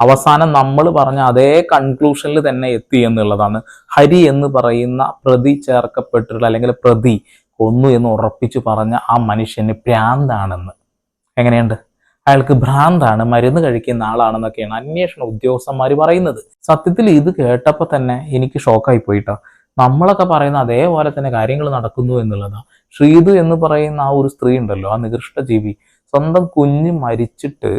അവസാനം നമ്മൾ പറഞ്ഞ അതേ കൺക്ലൂഷനിൽ തന്നെ എത്തി എന്നുള്ളതാണ്. ഹരി എന്ന് പറയുന്ന പ്രതി ചേർക്കപ്പെട്ടിട്ടുള്ള അല്ലെങ്കിൽ പ്രതി കൊന്നു എന്ന് ഉറപ്പിച്ചു പറഞ്ഞ ആ മനുഷ്യന് ഭ്രാന്താണെന്ന്. എങ്ങനെയുണ്ട്? അയാൾക്ക് ഭ്രാന്താണ് മരുന്ന് കഴിക്കുന്ന ആളാണെന്നൊക്കെയാണ് അന്വേഷണ ഉദ്യോഗസ്ഥന്മാർ പറയുന്നത്. സത്യത്തിൽ ഇത് കേട്ടപ്പോൾ തന്നെ എനിക്ക് ഷോക്കായി പോയിട്ടോ. നമ്മളൊക്കെ പറയുന്ന അതേപോലെ തന്നെ കാര്യങ്ങൾ നടക്കുന്നു എന്നുള്ളതാണ് ശ്രീതു എന്ന് പറയുന്ന ആ ഒരു സ്ത്രീ ഉണ്ടല്ലോ ആ നികൃഷ്ട ജീവി. സ്വന്തം കുഞ്ഞ് മരിച്ചിട്ട്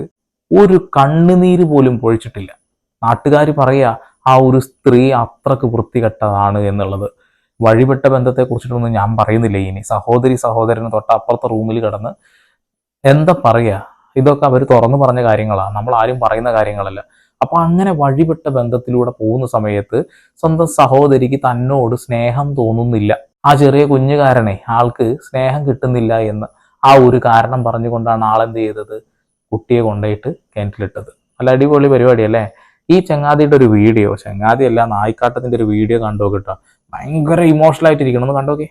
ഒരു കണ്ണുനീര് പോലും പൊഴിച്ചിട്ടില്ല. നാട്ടുകാർ പറയുക ആ ഒരു സ്ത്രീ അത്രയ്ക്ക് വൃത്തികെട്ടതാണ് എന്നുള്ളത്. വഴിപെട്ട ബന്ധത്തെ കുറിച്ചിട്ടൊന്നും ഞാൻ പറയുന്നില്ല ഇനി. സഹോദരി സഹോദരന് തൊട്ട് അപ്പുറത്തെ റൂമിൽ കിടന്ന് എന്താ പറയുക ഇതൊക്കെ അവർ തുറന്നു പറഞ്ഞ കാര്യങ്ങളാണ് നമ്മൾ ആരും പറയുന്ന കാര്യങ്ങളല്ല. അപ്പൊ അങ്ങനെ വഴിപെട്ട ബന്ധത്തിലൂടെ പോകുന്ന സമയത്ത് സ്വന്തം സഹോദരിക്ക് തന്നോട് സ്നേഹം തോന്നുന്നില്ല. ആ ചെറിയ കുഞ്ഞുകാരനെ ആൾക്ക് സ്നേഹം കിട്ടുന്നില്ല എന്ന് ആ ഒരു കാരണം പറഞ്ഞുകൊണ്ടാണ് ആളെന്ത് ചെയ്തത്? കുട്ടിയെ കൊണ്ടുപോയിട്ട് കിണറ്റിലിട്ടത്. നല്ല അടിപൊളി പരിപാടി അല്ലേ ഈ ചങ്ങാതിയുടെ ഒരു വീഡിയോ ചങ്ങാതി അല്ല നായിക്കാട്ടത്തിന്റെ ഒരു വീഡിയോ കണ്ടോ കിട്ടാ ഭയങ്കര ഇമോഷണൽ ആയിട്ടിരിക്കണം. ഒന്ന് കണ്ടോക്കെ.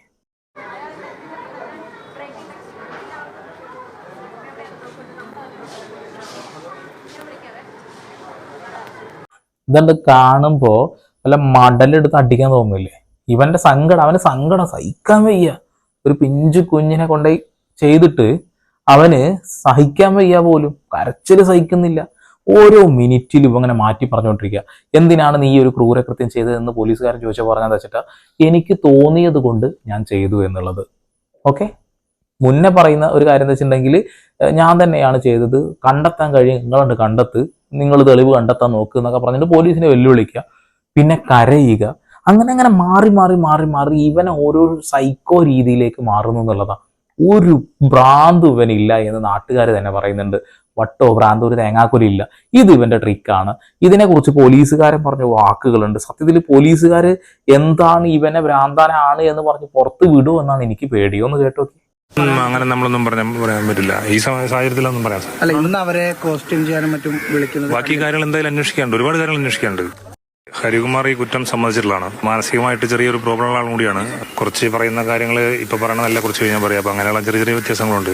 ഇതുണ്ട് കാണുമ്പോ വല്ല മടലെടുത്ത് അടിക്കാൻ തോന്നുന്നില്ലേ ഇവന്റെ സങ്കടം അവന്റെ സങ്കടം സഹിക്കാൻ വയ്യ. ഒരു പിഞ്ചു കുഞ്ഞിനെ കൊണ്ടുപോയി ചെയ്തിട്ട് അവന് സഹിക്കാൻ വയ്യ പോലും. കരച്ചിൽ സഹിക്കുന്നില്ല. ഓരോ മിനിറ്റിലും അങ്ങനെ മാറ്റി പറഞ്ഞുകൊണ്ടിരിക്കുക. എന്തിനാണ് നീ ഒരു ക്രൂരകൃത്യം ചെയ്തതെന്ന് പോലീസുകാരൻ ചോദിച്ചാൽ പറഞ്ഞാൽ വെച്ചിട്ട് എനിക്ക് തോന്നിയത് കൊണ്ട് ഞാൻ ചെയ്തു എന്നുള്ളത്. ഓക്കെ? മുന്നേ പറയുന്ന ഒരു കാര്യം എന്താ വെച്ചിട്ടുണ്ടെങ്കിൽ ഞാൻ തന്നെയാണ് ചെയ്തത്. കണ്ടെത്താൻ കഴിയും നിങ്ങളുണ്ട് കണ്ടെത്ത്. നിങ്ങൾ തെളിവ് കണ്ടെത്താൻ നോക്കുക എന്നൊക്കെ പറഞ്ഞിട്ട് പോലീസിനെ വെല്ലുവിളിക്കുക. പിന്നെ കരയുക. അങ്ങനെ അങ്ങനെ മാറി മാറി മാറി മാറി ഇവനെ ഓരോ സൈക്കോ രീതിയിലേക്ക് മാറുന്നു എന്നുള്ളതാണ് ഒരു ഭ്രാന്ത് ഇവനില്ല എന്ന് നാട്ടുകാർ തന്നെ പറയുന്നുണ്ട്. വട്ടോ ഭ്രാന്ത് ഒരു തേങ്ങാക്കുലില്ല ഇത് ഇവന്റെ ട്രിക്കാണ് ഇതിനെക്കുറിച്ച് പോലീസുകാരൻ പറഞ്ഞ വാക്കുകളുണ്ട്. സത്യത്തിൽ പോലീസുകാർ എന്താണ് ഇവനെ ഭ്രാന്താനാണ് എന്ന് പറഞ്ഞ് പുറത്ത് വിടുമെന്നാണ് എനിക്ക് പേടിയോന്ന് കേട്ടോ അങ്ങനെ നമ്മളൊന്നും പറയാൻ പറയാൻ പറ്റില്ല. ഈ സാഹചര്യത്തിലൊന്നും പറയാം അല്ല ഇന്ന് അവരെ കോസ്റ്റ്യൂം ചെയ്യാനും മറ്റും വിളിക്കുന്നത് ബാക്കി കാര്യങ്ങൾ എന്തായാലും അന്വേഷിക്കാനുണ്ട്. ഒരുപാട് കാര്യങ്ങൾ അന്വേഷിക്കാനുണ്ട്. ഹരികുമാർ ഈ കുറ്റം സമ്മതിച്ചിട്ടുള്ളതാണ്. മാനസികമായിട്ട് ചെറിയൊരു പ്രോബ്ലം ആളും കൂടിയാണ്. കുറച്ച് പറയുന്ന കാര്യങ്ങൾ ഇപ്പൊ പറയണതല്ല കുറച്ച് കഴിഞ്ഞാൽ പറയാം. അപ്പൊ അങ്ങനെയുള്ള ചെറിയ ചെറിയ വ്യത്യാസങ്ങളുണ്ട്.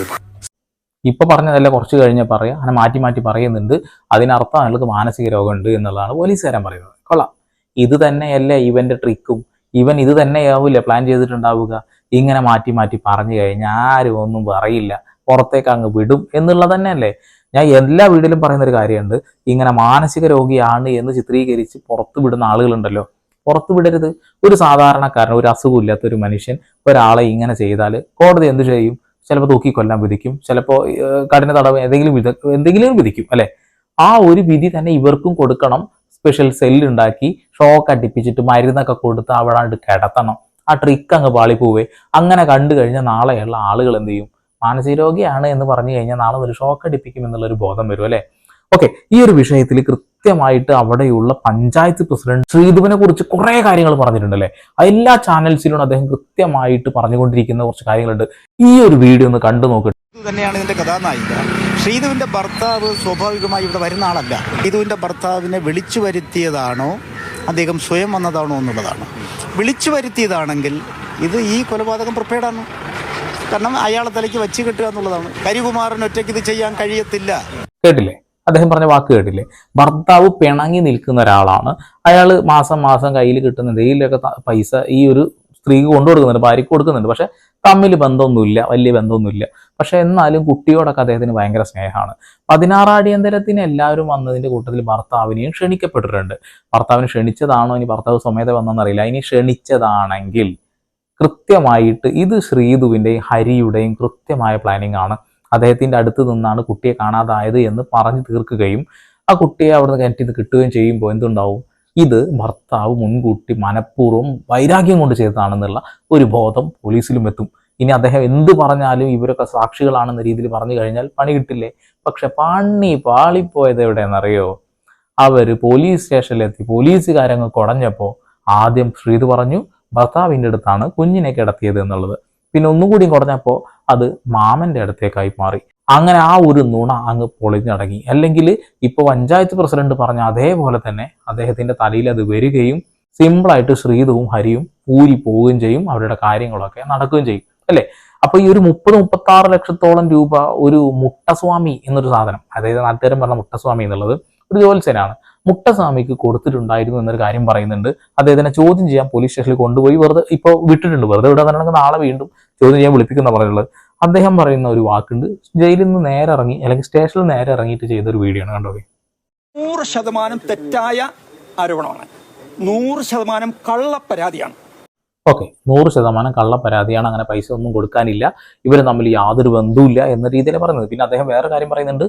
ഇപ്പൊ പറഞ്ഞതല്ല കുറച്ച് കഴിഞ്ഞാൽ പറയാം. അങ്ങനെ മാറ്റി മാറ്റി പറയുന്നുണ്ട്. അതിനർത്ഥം അയാൾക്ക് മാനസിക രോഗമുണ്ട് എന്നുള്ളതാണ് പോലീസുകാരൻ പറയുന്നത്. കൊള്ളാം. ഇത് തന്നെയല്ലേ ഇവന്റെ ട്രിക്കും ഇവൻ ഇത് തന്നെയാവില്ല പ്ലാൻ ചെയ്തിട്ടുണ്ടാവുക. ഇങ്ങനെ മാറ്റി മാറ്റി പറഞ്ഞു കഴിഞ്ഞാൽ ആരും ഒന്നും പറയില്ല. പുറത്തേക്ക് അങ്ങ് വിടും എന്നുള്ളത് തന്നെയല്ലേ? ഞാൻ എല്ലാ വീട്ടിലും പറയുന്ന ഒരു കാര്യമുണ്ട്. ഇങ്ങനെ മാനസിക രോഗിയാണ് എന്ന് ചിത്രീകരിച്ച് പുറത്ത് വിടുന്ന ആളുകളുണ്ടല്ലോ. പുറത്ത് വിടരുത്. ഒരു സാധാരണക്കാരൻ ഒരു അസുഖമില്ലാത്ത ഒരു മനുഷ്യൻ ഒരാളെ ഇങ്ങനെ ചെയ്താൽ കോടതി എന്ത് ചെയ്യും? ചിലപ്പോൾ തൂക്കി കൊല്ലാൻ വിധിക്കും ചിലപ്പോൾ കഠിന തടവ് എന്തെങ്കിലും വിധ എന്തെങ്കിലും വിധിക്കും അല്ലെ? ആ ഒരു വിധി തന്നെ ഇവർക്കും കൊടുക്കണം. സ്പെഷ്യൽ സെല്ലുണ്ടാക്കി ഷോക്ക് അടിപ്പിച്ചിട്ട് മരുന്നൊക്കെ കൊടുത്ത് അവിടെ കിടത്തണം. ആ ട്രിക്ക് അങ്ങ് പാളിപ്പോവേ. അങ്ങനെ കണ്ടു കഴിഞ്ഞാൽ നാളെയുള്ള ആളുകൾ എന്ത് ചെയ്യും? മാനസിക രോഗിയാണ് എന്ന് പറഞ്ഞു കഴിഞ്ഞാൽ നാളെ ഒരു ഷോക്ക് അടിപ്പിക്കും എന്നുള്ളൊരു ബോധം വരും അല്ലെ? ഓക്കെ ഈ ഒരു വിഷയത്തിൽ കൃത്യമായിട്ട് അവിടെയുള്ള പഞ്ചായത്ത് പ്രസിഡന്റ് ശ്രീധുവിനെ കുറിച്ച് കുറെ കാര്യങ്ങൾ പറഞ്ഞിട്ടുണ്ട് അല്ലേ? എല്ലാ ചാനൽസിലും അദ്ദേഹം കൃത്യമായിട്ട് പറഞ്ഞുകൊണ്ടിരിക്കുന്ന കുറച്ച് കാര്യങ്ങളുണ്ട്. ഈ ഒരു വീഡിയോ ഒന്ന് കണ്ടു നോക്ക്. ഇത് തന്നെയാണ് ഇതിന്റെ കഥാനായിക. ശ്രീധുവിന്റെ ഭർത്താവ് സ്വാഭാവികമായി ഇവിടെ വരുന്ന ആളല്ല. ശ്രീധുവിന്റെ ഭർത്താവിനെ വിളിച്ചു വരുത്തിയതാണോ? അദ്ദേഹം സ്വയം വന്നതാണോ എന്നുള്ളതാണ്. വിളിച്ചു വരുത്തിയതാണെങ്കിൽ ഇത് ഈ കൊലപാതകം പ്രിപ്പയർഡാണ് കാരണം അയാളെ തലയ്ക്ക് വെച്ച് കെട്ടുക എന്നുള്ളതാണ്. കരികുമാറിന് ഒറ്റയ്ക്ക് ഇത് ചെയ്യാൻ കഴിയത്തില്ല. കേട്ടില്ലേ? അദ്ദേഹം പറഞ്ഞ വാക്ക് കേട്ടില്ലേ? ഭർത്താവ് പിണങ്ങി നിൽക്കുന്ന ഒരാളാണ്. അയാൾ മാസം മാസം കയ്യിൽ കിട്ടുന്ന എന്തെങ്കിലുമൊക്കെ പൈസ ഈ ഒരു സ്ത്രീക്ക് കൊണ്ടു കൊടുക്കുന്നുണ്ട് ഭാര്യയ്ക്ക് കൊടുക്കുന്നുണ്ട്. പക്ഷെ തമ്മിൽ ബന്ധമൊന്നുമില്ല വലിയ ബന്ധമൊന്നുമില്ല. പക്ഷെ എന്നാലും കുട്ടിയോടൊക്കെ അദ്ദേഹത്തിന് ഭയങ്കര സ്നേഹമാണ്. പതിനാറാടിയന്തരത്തിന് എല്ലാവരും വന്നതിന്റെ കൂട്ടത്തിൽ ഭർത്താവിനെയും ക്ഷണിക്കപ്പെട്ടിട്ടുണ്ട്. ഭർത്താവിനെ ക്ഷണിച്ചതാണോ? ഇനി ഭർത്താവ് സ്വമേധ വന്നെന്നറിയില്ല ഇനി ക്ഷണിച്ചതാണെങ്കിൽ കൃത്യമായിട്ട് ഇത് ശ്രീതുവിന്റെയും ഹരിയുടെയും കൃത്യമായ പ്ലാനിങ് ആണ്. അദ്ദേഹത്തിന്റെ അടുത്ത് നിന്നാണ് കുട്ടിയെ കാണാതായത് എന്ന് പറഞ്ഞു തീർക്കുകയും ആ കുട്ടിയെ അവിടുന്ന് നിന്ന് കിട്ടുകയും ചെയ്യുമ്പോൾ എന്തുണ്ടാവും? ഇത് ഭർത്താവ് മുൻകൂട്ടി മനഃപൂർവം വൈരാഗ്യം കൊണ്ട് ചെയ്തതാണെന്നുള്ള ഒരു ബോധം പോലീസിലും എത്തും. ഇനി അദ്ദേഹം എന്ത് പറഞ്ഞാലും ഇവരൊക്കെ സാക്ഷികളാണെന്ന രീതിയിൽ പറഞ്ഞു കഴിഞ്ഞാൽ പണി കിട്ടില്ലേ? പക്ഷെ പണി പാളിപ്പോയത് എവിടെയെന്നറിയോ? അവർ പോലീസ് സ്റ്റേഷനിലെത്തി. പോലീസുകാരങ്ങ് കുടഞ്ഞപ്പോൾ ആദ്യം ശ്രീത് പറഞ്ഞു ഭർത്താവിന്റെ അടുത്താണ് കുഞ്ഞിനെ കിടത്തിയത് എന്നുള്ളത്. പിന്നെ ഒന്നുകൂടി കുറഞ്ഞപ്പോൾ അത് മാമന്റെ അടുത്തേക്കായി മാറി. അങ്ങനെ ആ ഒരു നുണ അങ്ങ് പൊളിഞ്ഞടങ്ങി. അല്ലെങ്കിൽ ഇപ്പോൾ പഞ്ചായത്ത് പ്രസിഡന്റ് പറഞ്ഞ അതേപോലെ തന്നെ അദ്ദേഹത്തിന്റെ തലയിൽ അത് വരികയും സിമ്പിളായിട്ട് ശ്രീധവും ഹരിയും ഊരി പോവുകയും ചെയ്യും. അവരുടെ കാര്യങ്ങളൊക്കെ നടക്കുകയും ചെയ്യും. അല്ലേ? അപ്പൊ ഈ ഒരു മുപ്പത് മുപ്പത്തി ആറ് ലക്ഷത്തോളം രൂപ ഒരു മുട്ടസ്വാമി എന്നൊരു സാധനം അതായത് നാട്ടുകാരൻ പറഞ്ഞ മുട്ടസ്വാമി എന്നുള്ളത് ഒരു ജോത്സ്യനാണ്. മുട്ടസ്വാമിക്ക് കൊടുത്തിട്ടുണ്ടായിരുന്നു എന്നൊരു കാര്യം പറയുന്നുണ്ട്. അദ്ദേഹത്തിനെ ചോദ്യം ചെയ്യാൻ പോലീസ് സ്റ്റേഷനിൽ കൊണ്ടുപോയി. വെറുതെ ഇപ്പോൾ വിട്ടിട്ടുണ്ട്. വെറുതെ ഇവിടെ തന്നെ നാളെ വീണ്ടും ചോദ്യം ചെയ്യാൻ വിളിപ്പിക്കുന്ന പറയുള്ളത് അദ്ദേഹം പറയുന്ന ഒരു വാക്കുണ്ട്. ജയിലിൽ നിന്ന് നേരെ ഇറങ്ങി അല്ലെങ്കിൽ സ്റ്റേഷനിൽ നേരെ ഇറങ്ങിയിട്ട് ചെയ്ത ഒരു വീഡിയോ ആണ്. കണ്ടോ? നൂറ് ശതമാനം തെറ്റായ ആരോപണമാണ്. നൂറ് ശതമാനം കള്ള പരാതിയാണ് ഓക്കെ നൂറ് ശതമാനം കള്ള പരാതിയാണ് അങ്ങനെ പൈസ ഒന്നും കൊടുക്കാനില്ല. ഇവർ തമ്മിൽ യാതൊരു ബന്ധവുമില്ല എന്ന രീതിയിൽ പറയുന്നത്. പിന്നെ അദ്ദേഹം വേറെ കാര്യം പറയുന്നുണ്ട്.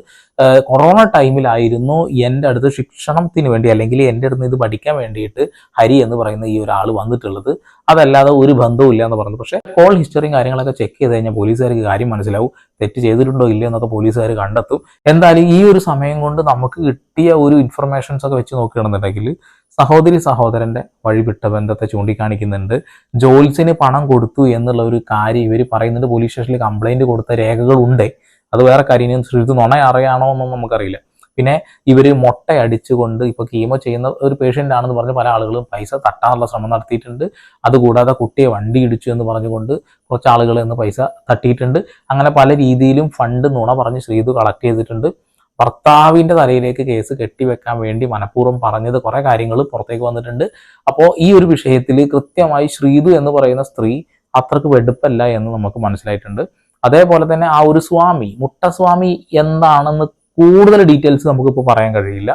കൊറോണ ടൈമിലായിരുന്നു എന്റെ അടുത്ത് ശിക്ഷണത്തിന് വേണ്ടി അല്ലെങ്കിൽ എന്റെ അടുത്ത് ഇത് പഠിക്കാൻ വേണ്ടിയിട്ട് ഹരി എന്ന് പറയുന്ന ഈ ഒരാൾ വന്നിട്ടുള്ളത്. അതല്ലാതെ ഒരു ബന്ധവുമില്ല എന്ന് പറഞ്ഞു. പക്ഷേ കോൾ ഹിസ്റ്ററിയും കാര്യങ്ങളൊക്കെ ചെക്ക് ചെയ്ത് കഴിഞ്ഞാൽ പോലീസുകാർക്ക് കാര്യം മനസ്സിലാവും. തെറ്റ് ചെയ്തിട്ടുണ്ടോ ഇല്ലയോ എന്നൊക്കെ പോലീസുകാർ കണ്ടെത്തും. എന്തായാലും ഈ ഒരു സമയം കൊണ്ട് നമുക്ക് കിട്ടിയ ഒരു ഇൻഫർമേഷൻസ് ഒക്കെ വെച്ച് നോക്കുകയാണെന്നുണ്ടെങ്കിൽ സഹോദരി സഹോദരന്റെ വഴിവിട്ട ബന്ധത്തെ ചൂണ്ടിക്കാണിക്കുന്നുണ്ട്. ജോൽസിന് പണം കൊടുത്തു എന്നുള്ള ഒരു കാര്യം ഇവർ പറയുന്നുണ്ട്. പോലീസ് സ്റ്റേഷനിൽ കംപ്ലൈന്റ് കൊടുത്ത രേഖകളുണ്ട്. അത് വേറെ കാര്യം. ശ്രുതി നുണ അറിയാണോ എന്നൊന്നും നമുക്കറിയില്ല. പിന്നെ ഇവർ മുട്ട അടിച്ചുകൊണ്ട് ഇപ്പോൾ കീമോ ചെയ്യുന്ന ഒരു പേഷ്യന്റ് ആണെന്ന് പറഞ്ഞ് പല ആളുകളും പൈസ തട്ടാനുള്ള ശ്രമം നടത്തിയിട്ടുണ്ട്. അതുകൂടാതെ കുട്ടിയെ വണ്ടി ഇടിച്ചു എന്ന് പറഞ്ഞുകൊണ്ട് കുറച്ച് ആളുകൾ പൈസ തട്ടിയിട്ടുണ്ട്. അങ്ങനെ പല രീതിയിലും ഫണ്ട് നുണ പറഞ്ഞ് ശ്രീതു കളക്ട് ചെയ്തിട്ടുണ്ട്. ഭർത്താവിന്റെ തലയിലേക്ക് കേസ് കെട്ടിവെക്കാൻ വേണ്ടി മനഃപൂർവം പറഞ്ഞത് കുറെ കാര്യങ്ങൾ പുറത്തേക്ക് വന്നിട്ടുണ്ട്. അപ്പോൾ ഈ ഒരു വിഷയത്തിൽ കൃത്യമായി ശ്രീതു എന്ന് പറയുന്ന സ്ത്രീ അത്രയ്ക്ക് വെടുപ്പല്ല എന്ന് നമുക്ക് മനസ്സിലായിട്ടുണ്ട്. അതേപോലെ തന്നെ ആ ഒരു സ്വാമി മുട്ടസ്വാമി എന്താണെന്ന് കൂടുതൽ ഡീറ്റെയിൽസ് നമുക്കിപ്പോൾ പറയാൻ കഴിയില്ല.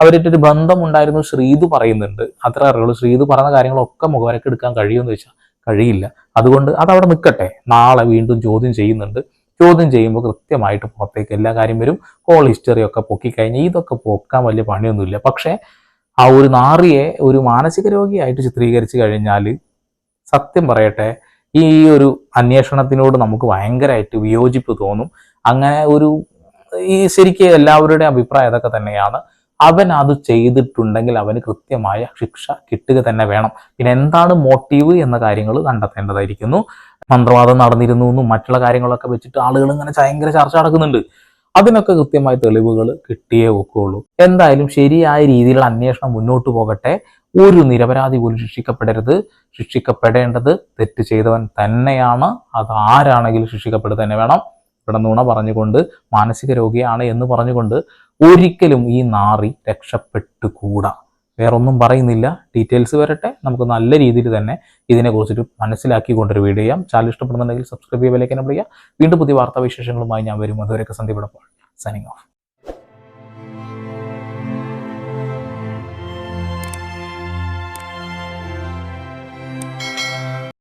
അവരായിട്ടൊരു ബന്ധം ഉണ്ടായിരുന്നു ശ്രീതു പറയുന്നുണ്ട്. അത്ര അറിയുള്ളൂ. ശ്രീതു പറഞ്ഞ കാര്യങ്ങളൊക്കെ മുഖവരക്ക് എടുക്കാൻ കഴിയുമെന്ന് വെച്ചാൽ കഴിയില്ല. അതുകൊണ്ട് അതവിടെ നിൽക്കട്ടെ. നാളെ വീണ്ടും ചോദ്യം ചെയ്യുന്നുണ്ട്. ചോദ്യം ചെയ്യുമ്പോൾ കൃത്യമായിട്ട് പുറത്തേക്ക് എല്ലാ കാര്യം വരും. കോൾ ഹിസ്റ്ററി ഒക്കെ പൊക്കിക്കഴിഞ്ഞ് ഇതൊക്കെ പൊക്കാൻ വലിയ പണിയൊന്നുമില്ല. പക്ഷേ ആ ഒരു നാറിയെ ഒരു മാനസിക രോഗിയായിട്ട് ചിത്രീകരിച്ചു കഴിഞ്ഞാൽ സത്യം പറയട്ടെ ഈ ഒരു അന്വേഷണത്തിനോട് നമുക്ക് ഭയങ്കരമായിട്ട് വിയോജിപ്പ് തോന്നും. അങ്ങനെ ഒരു ഈ ശരിക്കും എല്ലാവരുടെയും അഭിപ്രായം ഇതൊക്കെ തന്നെയാണ്. അവൻ അത് ചെയ്തിട്ടുണ്ടെങ്കിൽ അവന് കൃത്യമായ ശിക്ഷ കിട്ടുക തന്നെ വേണം. പിന്നെ എന്താണ് മോട്ടീവ് എന്ന കാര്യങ്ങൾ കണ്ടെത്തേണ്ടതായിരിക്കുന്നു. മന്ത്രവാദം നടന്നിരുന്നു എന്നും മറ്റുള്ള കാര്യങ്ങളൊക്കെ വെച്ചിട്ട് ആളുകൾ ഇങ്ങനെ ഭയങ്കര ചർച്ച നടക്കുന്നുണ്ട്. അതിനൊക്കെ കൃത്യമായ തെളിവുകൾ കിട്ടിയേ ഒക്കുള്ളൂ. എന്തായാലും ശരിയായ രീതിയിലുള്ള അന്വേഷണം മുന്നോട്ട് പോകട്ടെ. ഒരു നിരപരാധി പോലും ശിക്ഷിക്കപ്പെടരുത്. ശിക്ഷിക്കപ്പെടേണ്ടത് തെറ്റ് ചെയ്തവൻ തന്നെയാണ്. അത് ആരാണെങ്കിലും ശിക്ഷിക്കപ്പെടുക തന്നെ വേണം. ഇവിടെ നുണ പറഞ്ഞുകൊണ്ട് മാനസിക രോഗിയാണ് എന്ന് പറഞ്ഞുകൊണ്ട് ഒരിക്കലും ഈ നാറി രക്ഷപ്പെട്ടുകൂടാ. വേറൊന്നും പറയുന്നില്ല. ഡീറ്റെയിൽസ് വരട്ടെ. നമുക്ക് നല്ല രീതിയിൽ തന്നെ ഇതിനെക്കുറിച്ചിട്ട് മനസ്സിലാക്കിക്കൊണ്ടൊരു വീഡിയോ ചെയ്യാം. ചാനൽ ഇഷ്ടപ്പെടുന്നുണ്ടെങ്കിൽ സബ്സ്ക്രൈബ് ചെയ്യാൻ വിലക്കെന്നെ വിളിക്കുക വീണ്ടും പുതിയ വാർത്താ വിശേഷങ്ങളുമായി ഞാൻ വരും. അതുവരെയൊക്കെ സന്ധ്യപ്പെടുമ്പോൾ സൈനിങ് ഓഫ്